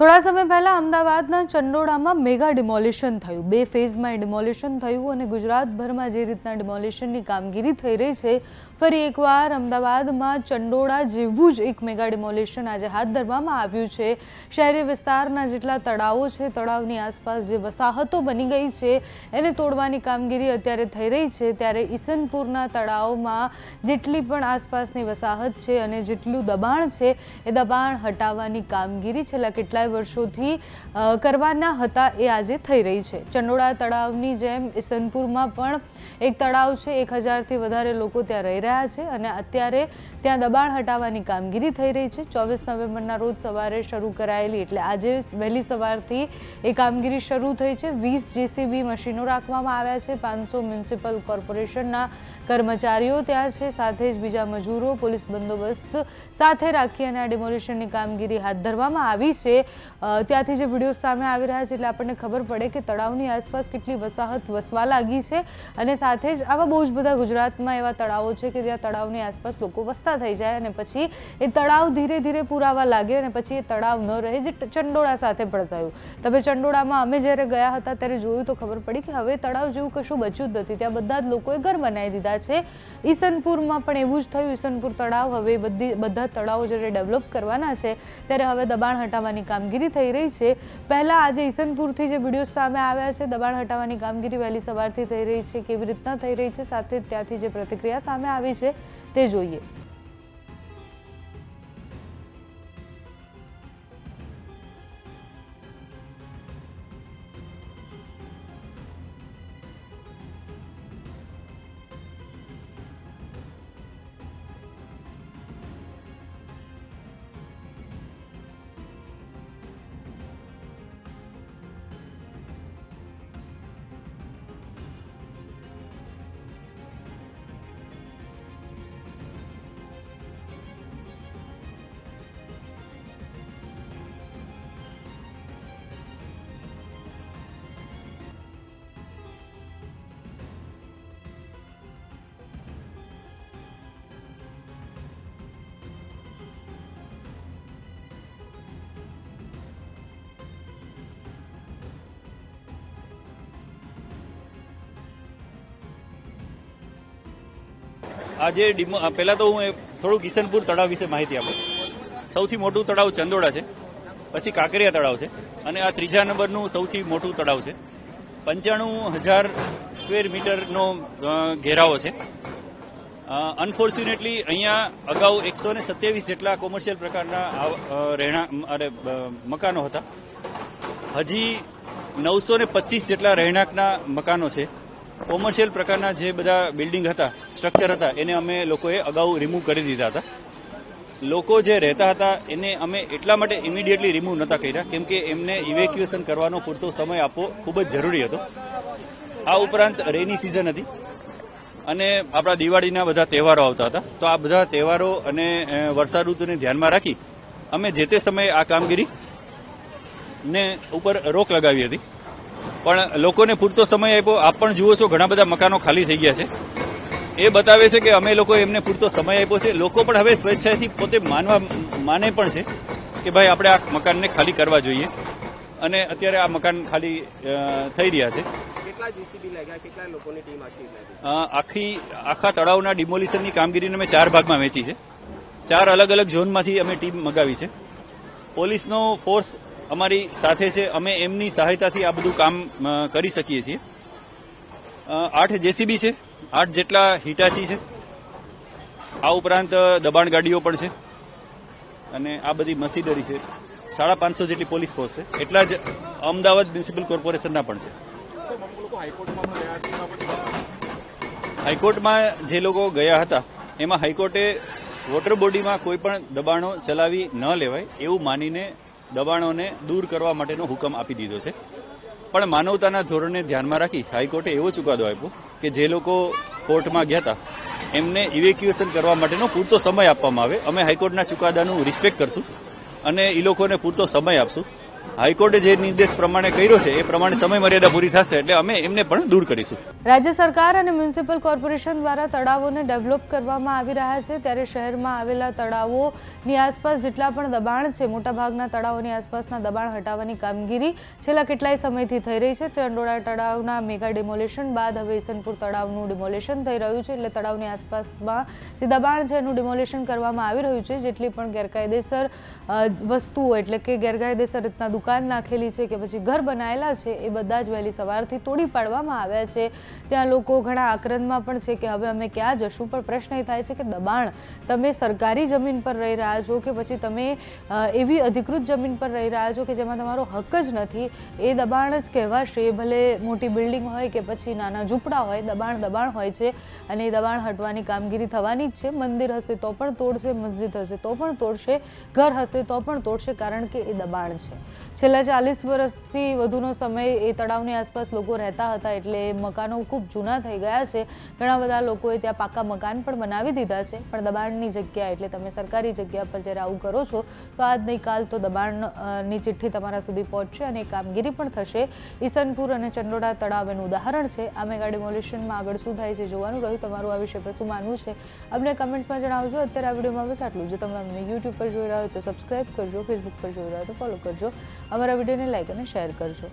થોડા સમય પહેલાં અમદાવાદના ચંડોળામાં મેગા ડિમોલિશન થયું. બે ફેઝમાં ડિમોલિશન થયું અને ગુજરાતભરમાં જે રીતના ડિમોલિશનની કામગીરી થઈ રહી છે, ફરી એકવાર અમદાવાદમાં ચંડોળા જેવું જ એક મેગા ડિમોલિશન આજે હાથ ધરવામાં આવ્યું છે. શહેરી વિસ્તારના જેટલા તળાવો છે, તળાવની આસપાસ જે વસાહતો બની ગઈ છે, એને તોડવાની કામગીરી અત્યારે થઈ રહી છે. ત્યારે ઈસનપુરના તળાવમાં જેટલી પણ આસપાસની વસાહત છે અને જેટલું દબાણ છે, એ દબાણ હટાવવાની કામગીરી છેલ્લા કેટલાય વર્ષોથી કરવાના હતા એ આજે થઈ રહી છે. ચંડોળા તળાવની જેમ ઇસનપુરમાં પણ એક તળાવ છે, એક હજારથી વધારે લોકો ત્યાં રહી રહ્યા છે અને અત્યારે ત્યાં દબાણ હટાવવાની કામગીરી થઈ રહી છે. ચોવીસ નવેમ્બરના રોજ સવારે શરૂ કરાયેલી, એટલે આજે વહેલી સવારથી એ કામગીરી શરૂ થઈ છે. વીસ જેસીબી મશીનો રાખવામાં આવ્યા છે. પાંચસો મ્યુનિસિપલ કોર્પોરેશનના કર્મચારીઓ ત્યાં છે, સાથે જ બીજા મજૂરો, પોલીસ બંદોબસ્ત સાથે રાખી અને આ ડિમોલિશનની કામગીરી હાથ ધરવામાં આવી છે. ત્યાંથી જે વીડિયો સામે આવી રહ્યા છે એટલે આપણને ખબર પડે કે તળાવની આસપાસ કેટલી વસાહત વસવા લાગી છે અને સાથે જ આવા બહુ જ બધા ગુજરાતમાં એવા તળાવો છે કે જ્યાં તળાવની આસપાસ લોકો વસતા થઈ જાય અને પછી એ તળાવ ધીરે ધીરે પુરાવા લાગે અને પછી એ તળાવ ન રહે, જે ચંડોળા સાથે થયું તમે ચંડોળામાં અમે જ્યારે ગયા હતા ત્યારે જોયું તો ખબર પડી કે હવે તળાવ જેવું કશું બચ્યું જ નથી. ત્યાં બધા જ લોકોએ ઘર બનાવી દીધા છે. ઈસનપુરમાં પણ એવું જ થયું. ઈસનપુર તળાવ હવે બધી, બધા તળાવો જ્યારે ડેવલપ કરવાના છે, ત્યારે હવે દબાણ હટાવવાની કામગીરી થઈ રહી છે. પહેલાં આજે ઈસનપુરથી જે વીડિયો સામે આવ્યા છે, દબાણ હટાવવાની કામગીરી વહેલી સવારથી થઈ રહી છે, કેવી રીતના થઈ રહી છે, સાથે ત્યાંથી જે પ્રતિક્રિયા સામે આવી છે તે જોઈએ. આજે પહેલા તો હું એ થોડુંક કિશનપુર તળાવ વિશે માહિતી આપું. સૌથી મોટું તળાવ ચંદોડા છે. પછી કાંકરિયા તળાવ છે. અને આ ત્રીજા નંબરનું સૌથી મોટું તળાવ છે. પંચાણું હજાર સ્ક્વેર મીટરનો ઘેરાવો છે. અનફોર્ચ્યુનેટલી અહીંયા અગાઉ એકસો ને સત્યાવીસ જેટલા કોમર્શિયલ પ્રકારના રહેણા અરે મકાનો હતા. હજી નવસો ને પચીસ જેટલા રહેણાંકના મકાનો છે. કોમર્શિયલ પ્રકારના જે બધા બિલ્ડિંગ હતા સ્ટ્રક્ચર હતા, એને અમે લોકોએ અગાઉ રિમૂવ કરી દીધા હતા. લોકો જે રહેતા હતા, એને અમે એટલા માટે ઇમિડિયેટલી રિમૂવ નહોતા કર્યા, કેમ કે એમને ઇવેક્યુએશન કરવાનો પૂરતો સમય આપવો ખૂબ જ જરૂરી હતો. આ ઉપરાંત રેની સિઝન હતી અને આપણા દિવાળીના બધા તહેવારો આવતા હતા. તો આ બધા તહેવારો અને વર્ષા ઋતુને ધ્યાનમાં રાખી અમે જે તે સમયે આ કામગીરી ને ઉપર રોક લગાવી હતી. પણ લોકોને પૂરતો સમય આપ્યો. આપ પણ જુઓ છો ઘણા બધા મકાનો ખાલી થઈ ગયા છે. એ બતાવે છે કે અમે લોકો એમને પૂરતો સમય આપ્યો છે. લોકો પણ હવે સ્વેચ્છાએથી પોતે માનવા માને પણ છે કે ભાઈ આપણે આ મકાનને ખાલી કરવા જોઈએ. અને અત્યારે આ મકાન ખાલી થઈ રહ્યા છે. કેટલા જીસીબી લાગ્યા? કેટલા લોકોની ટીમ આખી આખી આખા તળાવના ડિમોલિશનની કામગીરીને અમે ચાર ભાગમાં વહેંચી છે. ચાર અલગ અલગ ઝોનમાંથી અમે ટીમ મગાવી છે. પોલીસનો ફોર્સ અમારી સાથે છે. અમે એમની સહાયતાથી આ બધું કામ કરી શકીએ છીએ. આઠ જેસીબી છે. આઠ જેટલા હિટાચી છે. આ ઉપરાંત દબાણ ગાડીઓ પણ છે. અને આ બધી મશીનરી છે. સાડા પાંચસો જેટલી પોલીસ ફોર્સ છે. એટલા જ અમદાવાદ મ્યુનિસિપલ કોર્પોરેશનના પણ છે. હાઈકોર્ટમાં જે લોકો ગયા હતા, એમાં હાઈકોર્ટે વોટર બોડીમાં કોઈ પણ દબાણો ચલાવી ન લેવાય એવું માનીને દબાણોને દૂર કરવા માટેનો હુકમ આપી દીધો છે. પણ માનવતાના ધોરણને ધ્યાનમાં રાખી હાઈકોર્ટે એવો ચુકાદો આપ્યો કે જે લોકો કોર્ટમાં ગયા હતા, એમને ઇવેક્યુએશન કરવા માટેનો પૂરતો સમય આપવામાં આવે. અમે હાઈકોર્ટના ચુકાદાનું રિસ્પેક્ટ કરશું અને એ લોકોને પૂરતો સમય આપશું. હાઈકોર્ટે જે નિર્દેશ પ્રમાણે કર્યો છે, એ પ્રમાણે સમય મર્યાદા પૂરી થશે એટલે અમે એમને પણ દૂર કરીશું. રાજ્ય સરકાર અને મ્યુનિસિપલ કોર્પોરેશન દ્વારા તળાવોને ડેવલપ કરવામાં આવી રહ્યા છે. ત્યારે શહેરમાં આવેલા તળાવોની આસપાસ જેટલા પણ દબાણ છે, મોટાભાગના તળાવોની આસપાસના દબાણ હટાવવાની કામગીરી છેલ્લા કેટલાય સમયથી થઈ રહી છે. ચંડોળા તળાવના મેગા ડિમોલેશન બાદ હવે ઈસનપુર તળાવનું ડિમોલેશન થઈ રહ્યું છે. એટલે તળાવની આસપાસમાં જે દબાણ છે, એનું ડિમોલેશન કરવામાં આવી રહ્યું છે. જેટલી પણ ગેરકાયદેસર વસ્તુઓ એટલે કે ગેરકાયદેસર રીતના દુકાન નાખેલી છે કે પછી ઘર બનાવેલા છે, એ બધા જ વહેલી સવારથી તોડી પાડવામાં આવ્યા છે. ત્યાં લોકો ઘણા આક્રંદમાં પણ છે કે હવે અમે ક્યાં જશું? પણ પ્રશ્ન એ થાય છે કે દબાણ તમે સરકારી જમીન પર રહી રહ્યા છો કે પછી તમે એવી અધિકૃત જમીન પર રહી રહ્યા છો કે જેમાં તમારો હક જ નથી? એ દબાણ જ કહેવાશે. ભલે મોટી બિલ્ડિંગ હોય કે પછી નાના ઝૂંપડા હોય, દબાણ દબાણ હોય છે અને એ દબાણ હટવાની કામગીરી થવાની જ છે. મંદિર હશે તો પણ તોડશે, મસ્જિદ હશે તો પણ તોડશે, ઘર હશે તો પણ તોડશે કારણ કે એ દબાણ છે. છેલ્લા ચાલીસ વર્ષથી વધુનો સમય એ તળાવની આસપાસ લોકો રહેતા હતા એટલે મકાનો ખૂબ જૂના થઈ ગયા છે. ઘણા બધા લોકોએ ત્યાં પાકા મકાન પણ બનાવી દીધા છે. પણ દબાણની જગ્યા એટલે તમે સરકારી જગ્યા પર જ્યારે આવું કરો છો, તો આજ નહીં કાલ તો દબાણની ચિઠ્ઠી તમારા સુધી પહોંચશે અને કામગીરી પણ થશે. ઈસનપુર અને ચંડોળા તળાવ એનું ઉદાહરણ છે. આ મેગા ડિમોલિશનમાં આગળ શું થાય છે જોવાનું રહ્યું. તમારું આ વિષય પર શું માનવું છે, અમને કમેન્ટ્સમાં જણાવજો. અત્યારે આ વિડીયોમાં બસ આટલું જો. તમે અમને યુટ્યુબ પર જોઈ રહ્યા હોય તો સબસ્ક્રાઇબ કરજો ફેસબુક પર જોઈ રહ્યા હોય તો ફોલો કરજો. અમારા વિડીયોને લાઈક અને શેર કરજો.